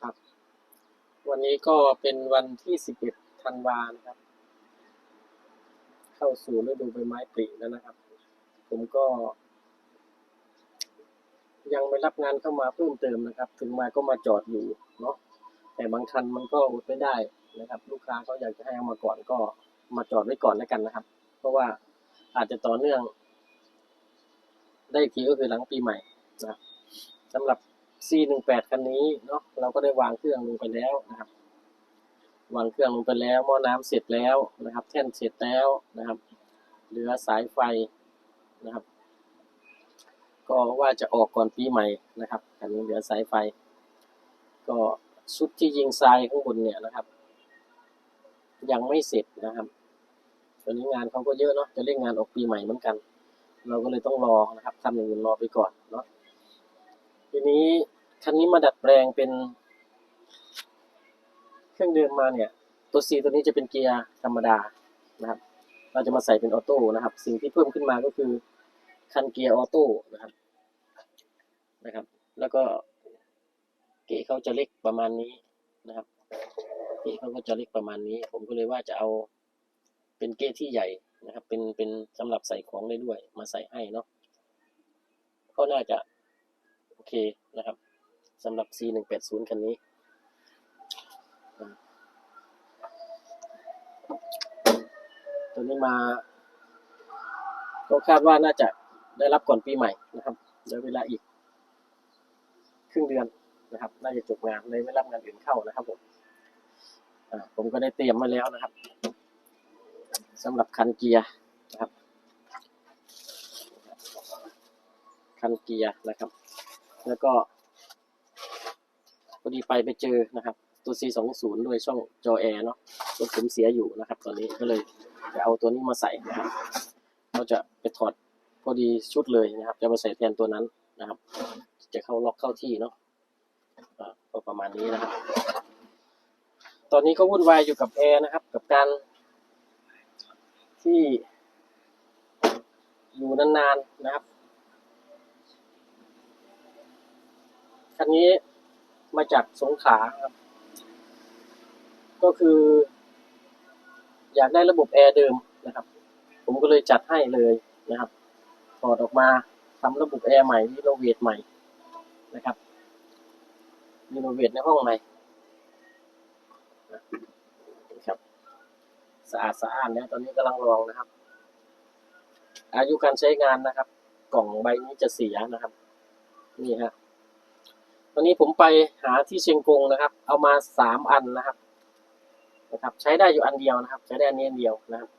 ครับ วันนี้ก็เป็นวันที่สิบเอ็ดธันวานะครับ เข้าสู่ฤดูใบไม้ผลิแล้วนะครับ ผมก็ ยังไม่รับงานเข้ามาเพิ่มเติมนะครับ ถึงมาก็มาจอดอยู่เนาะแต่บางคันมันก็อดไม่ได้นะครับ ลูกค้าเขาอยากจะให้เอามาก่อนก็มาจอดไว้ก่อนแล้วกันนะครับ เพราะว่าอาจจะต่อเนื่อง ได้อีกทีก็คือหลังปีใหม่นะสำหรับ C18 คันนี้เนาะเราก็ได้วางเครื่องลงไปแล้วนะครับ วางเครื่องลงไปแล้วหม้อน้ำเสร็จแล้วนะครับ แท่นเสร็จแล้วนะครับ เหลือสายไฟนะครับ ก็ว่าจะออกก่อนปีใหม่นะครับอันนี้เหลือสายไฟ ก็ชุดที่ยิงทรายข้างบนเนี่ยนะครับ ยังไม่เสร็จนะครับตอนนี้งานเขาก็เยอะเนาะจะเร่งงานออกปีใหม่เหมือนกัน เราก็เลยต้องรอนะครับทำอย่างอื่นรอไปก่อนเนาะทีนี้ คันนี้มาดัดแปลงเป็น เครื่องเดิมมาเนี่ย ตัว C ตัวนี้จะเป็นเกียร์ธรรมดานะครับ เราจะมาใส่เป็นออโต้นะครับ สิ่งที่เพิ่มขึ้นมาก็คือคันเกียร์ออโต้นะครับนะครับ แล้วก็เกียร์เขาจะเล็กประมาณนี้นะครับเกียร์เขาก็จะเล็กประมาณนี้ ผมก็เลยว่าจะเอาเป็นเกียร์ที่ใหญ่นะครับ เป็นเป็นสำหรับใส่ของได้ด้วย มาใส่ให้เนาะก็น่าจะโอเคนะครับ สำหรับ C 1 8 0 คันนี้ ตัวนี้มา ก็คาดว่าน่าจะได้รับก่อนปีใหม่นะครับเหลือเวลาอีก ครึ่งเดือนนะครับ น่าจะจบงานเลยไม่รับงานอื่นเข้านะครับผมผมก็ได้เตรียมมาแล้วนะครับสำหรับคันเกียร์นะครับ คันเกียร์นะครับ แล้วก็ พอดีไปไปเจอนะครับตัว C20 ด้วยช่องจอแอร์เนาะรถผมเสียอยู่นะครับตอนนี้ก็เลยจะเอาตัวนี้มาใส่นะครับเราจะไปถอดพอดีชุดเลยนะครับ จะมาใส่แทนตัวนั้นนะครับ จะเข้าล็อกเข้าที่เนาะก็ประมาณนี้นะครับ ตอนนี้ก็วุ่นวายอยู่กับแอร์นะครับ กับการที่อยู่นานๆนะครับคันนี้ มาจากสงขลาครับ ก็คือ อยากได้ระบบแอร์เดิมนะครับ ผมก็เลยจัดให้เลยนะครับถอดออกมาทำระบบแอร์ใหม่รีโนเวทใหม่นะครับรีโนเวทในห้องใหม่นะครับสะอาดสะอ้านแล้วตอนนี้กำลังลองนะครับ อายุการใช้งานนะครับ กล่องใบนี้จะเสียนะครับ นี่ฮะ วันนี้ผมไปหาที่เชียงกงนะครับ เอามาสามอันนะครับ นะครับ ใช้ได้อยู่อันเดียวนะครับ ใช้ได้อันนี้อันเดียวนะครับ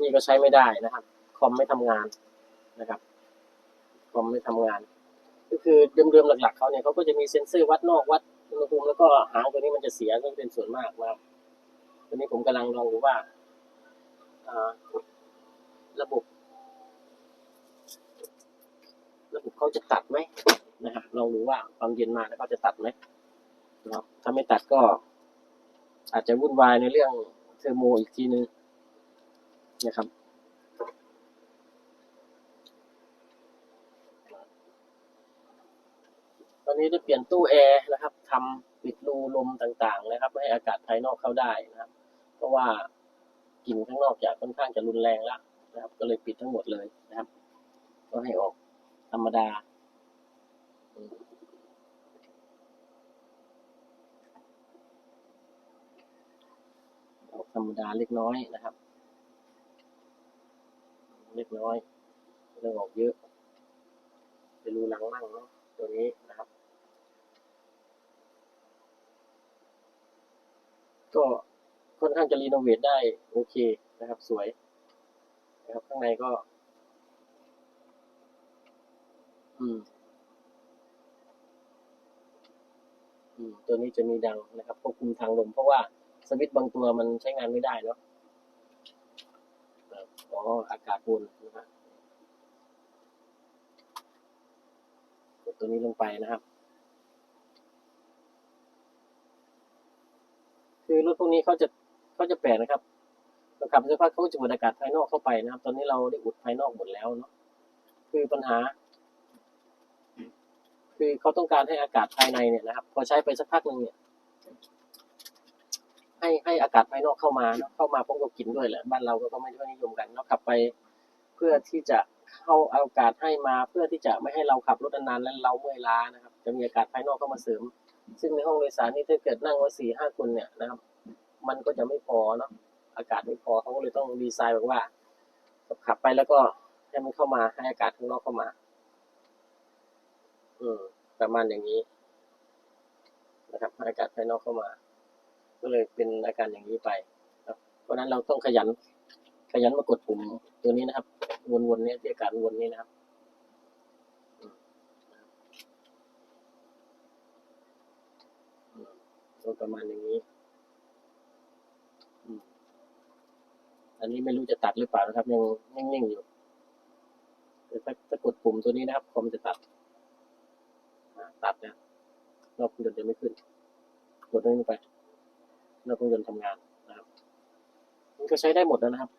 นี่ก็ใช้ไม่ได้นะครับ คอมไม่ทำงานนะครับ คอมไม่ทำงาน ก็คือเดิมๆหลัก ๆเขาเนี่ยเขาก็จะมีเซ็นเซอร์วัดนอกวัดอุณหภูมิแล้วก็หางตัวนี้มันจะเสียก็เป็นส่วนมากนะครับตัวนี้ผมกำลังลองดูว่าอ่าระบบ ระบบเขาจะตัดไหม นะครับลองดูว่าความเย็นมาแล้วเขาจะตัดไหมนะครับถ้าไม่ตัดก็ อาจจะวุ่นวายในเรื่องเทอร์โมอีกทีนึงนะครับตอนนี้ได้เปลี่ยนตู้แอร์นะครับทำปิดรูลมต่างๆ นะครับไม่ให้อากาศภายนอกเข้าได้นะครับ เพราะว่ากลิ่นข้างนอกจะค่อนข้างจะรุนแรงแล้วนะครับ ก็เลยปิดทั้งหมดเลยนะครับ ก็ให้ออกธรรมดาอืมออกธ รรมดาเล็กน้อยนะครับ เล็กน้อยไม่ต้องออกเยอะไปรูหลังมั่งเนาะตัวนี้นะครับ ก็ค่อนข้างจะรีโนเวทได้โอเคนะครับ สวยนะครับข้างในก็ อืมอืมตัวนี้จะมีดังนะครับควบคุมทางลมเพราะว่า สวิตบางตัวมันใช้งานไม่ได้เนาะอ๋ออากาศวนนะครับกดตัวนี้ลงไปนะครับ คือรถพวกนี้เขาจะเขาจะแปลกนะครับเราขับสักพักเขาจะดูดอากาศภายนอกเข้าไปนะครับ ตอนนี้เราได้อุดภายนอกหมดแล้วเนาะคือปัญหา คือเขาต้องการให้อากาศภายในเนี่ยนะครับ พอใช้ไปสักพักหนึ่งเนี่ย ให้ให้อากาศภายนอกเข้ามาเนาะเข้ามาพร้อมกับกลิ่นด้วยแหละบ้านเราก็ไม่ค่อยนิยมกันเนาะขับไป เพื่อที่จะเข้าเอาอากาศให้มา เพื่อที่จะไม่ให้เราขับรถนานๆแล้วเราเมื่อยล้านะครับ จะมีอากาศภายนอกเข้ามาเสริม ซึ่งในห้องโดยสารนี่ถ้าเกิดนั่งไว้สี่ห้าคนเนี่ยนะครับ มันก็จะไม่พอเนาะอากาศไม่พอเขาก็เลยต้องดีไซน์แบบว่าขับไปแล้วก็ให้มันเข้ามาให้อากาศข้างนอกเข้ามา อืมประมาณอย่างนี้นะครับให้อากาศภายนอกเข้ามา ก็เลยเป็นอาการอย่างนี้ไปครับ เพราะนั้นเราต้องขยัน ขยันมากดปุ่มตัวนี้นะครับ วนๆเนี่ยที่อากาศวนนี้นะครับ็ประมาณอย่างนี้ อันนี้ไม่รู้จะตัดหรือเปล่านะครับ ยังนิ่งๆอยู่แต่ถ้าถ้ากดปุ่มตัวนี้นะครับคอมจะตัด ตัดนะรอบเครื่องยนต์จะไม่ขึ้น กดตรงนี้ลงไป เครื่องยนต์ทำงานนะครับมันก็ใช้ได้หมดแล้วนะครับ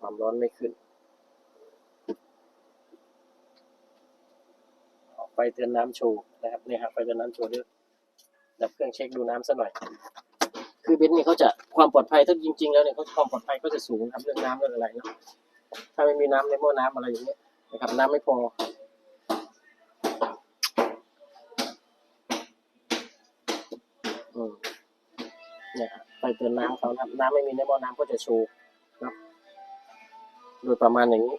ความร้อนไม่ขึ้น ไฟเตือนน้ำโชว์นะครับเนี่ยครับไฟเตือนน้ำโชว์ด้วยดับเครื่องเช็คดูน้ำซะหน่อยคือเบนซ์นี่เขาจะความปลอดภัยถ้าจริงๆแล้วเนี่ยเขาความปลอดภัยก็จะสูงครับเรื่องน้ำเรื่องอะไรเนาะ ถ้าไม่มีน้ำในหม้อน้ำอะไรอย่างเงี้ยนะครับน้ำไม่พอ อืมเนี่ยครับไฟเตือนน้ำเขานะน้ำไม่มีในหม้อน้ำก็จะโชว์เนาะโดยประมาณอย่างนี้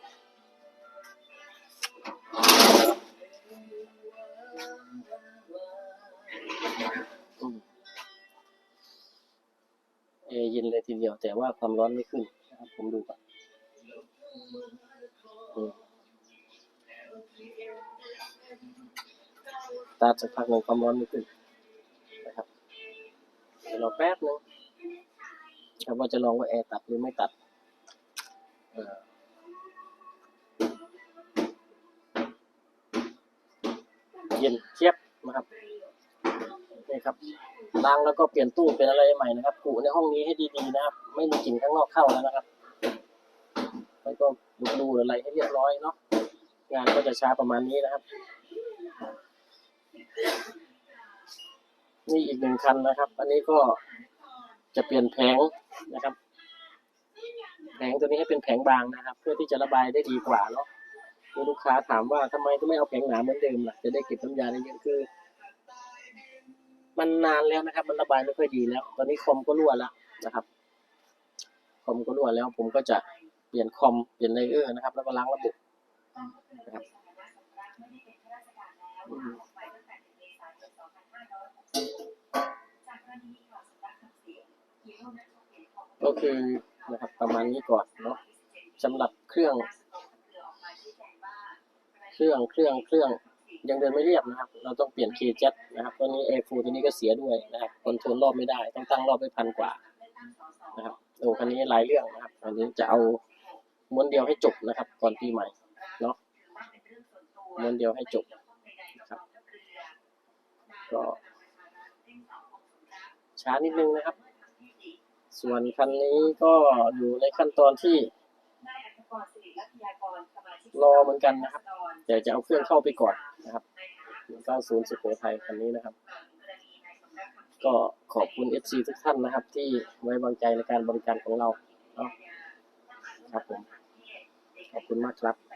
เอเย็นเลยทีเดียวแต่ว่าความร้อนไม่ขึ้นนะครับผมดูก่อน ตาร์ทสักพักหนึ่งความร้อนไม่ขึ้นนะครับเดี๋ยวรอแป๊บนึงครับว่าจะลองว่าแอร์ตัดหรือไม่ตัดเออเย็นเทียบนะครับนี่ครับล้างแล้วก็เปลี่ยนตู้เป็นอะไรใหม่นะครับผูในห้องนี้ให้ดีๆนะครับ ไม่มีกลิ่นข้างนอกเข้าแล้วนะครับ แล้วก็ดูดูอะไรให้เรียบร้อยเนาะงานก็จะช้าประมาณนี้นะครับนี่อีกหนึ่งคันนะครับ อันนี้ก็จะเปลี่ยนแผงนะครับ แผงตัวนี้ให้เป็นแผงบางนะครับ เพื่อที่จะระบายได้ดีกว่าเนาะมีลูกค้าถามว่าทำไมถึงไม่เอาแผงหนาเหมือนเดิมล่ะ จะได้เก็บน้ำยาได้เยอะคือ มันนานแล้วนะครับ มันระบายไม่ค่อยดีแล้ว ตอนนี้คอมก็รั่วแล้วนะครับ คอมก็รั่วแล้ว ผมก็จะ เปลี่ยนคอม เปลี่ยนเลเยอร์นะครับ แล้วก็ล้างระบบนะครับก็คือนะครับประมาณนี้ก่อนเนาะสำหรับเครื่อง เครื่องเครื่องเครื่องยังเดินไม่เรียบนะครับ เราต้องเปลี่ยน KJ นะครับตัวนี้ A4 ตัวนี้ก็เสียด้วยนะครับคอนโทรลรอบไม่ได้ ต้องตั้งรอบไปพันกว่านะครับโอ้คันนี้หลายเรื่องนะครับอันนี้จะเอา ม้วนเดียวให้จบนะครับ ก่อนปีใหม่เนาะม้วนเดียวให้จบนะครับก็ช้านิดนึงนะครับ ส่วนคันนี้ก็อยู่ในขั้นตอนที่รอเหมือนกันนะครับแต่จะเอาเครื่องเข้าไปก่อนนะครับ90สุโขทัยคันนี้นะครับ ก็ขอบคุณ FC ทุกท่านนะครับ ที่ไว้วางใจในการบริการของเราเนาะครับผม ขอบคุณมากครับ